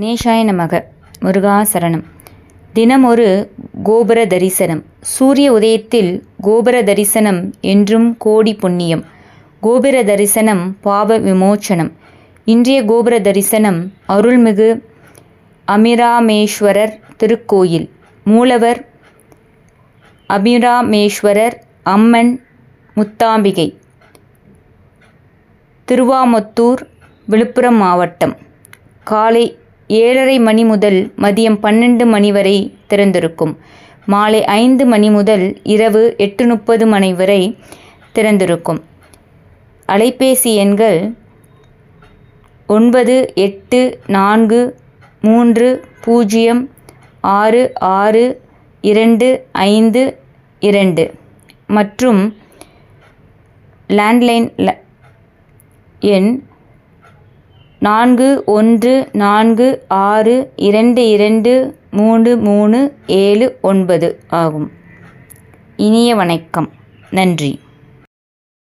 கணேசாய நமக. முருகாசரணம். தினம் ஒரு கோபுர தரிசனம் சூரிய உதயத்தில் கோபுர தரிசனம் என்றும் கோடி புண்ணியம். கோபுர தரிசனம் பாப விமோச்சனம். இன்றைய கோபுர தரிசனம் அருள்மிகு அமிராமேஸ்வரர் திருக்கோயில். மூலவர் அபிராமேஸ்வரர் அம்மன் முத்தாம்பிகை. திருவாமத்தூர் விழுப்புரம் மாவட்டம். காலை ஏழரை மணி முதல் மதியம் பன்னெண்டு மணி வரை திறந்திருக்கும். மாலை ஐந்து மணி முதல் இரவு எட்டு முப்பது மணி வரை திறந்திருக்கும். அலைபேசி எண்கள் ஒன்பது எட்டு நான்கு மூன்று பூஜ்ஜியம் ஆறு ஆறு இரண்டு ஐந்து இரண்டு. மற்றும் லேண்ட்லைன் ல- எண் நான்கு ஒன்று நான்கு ஆறு இரண்டு இரண்டு மூணு மூணு ஏழு ஒன்பது ஆகும். இனிய வணக்கம். நன்றி.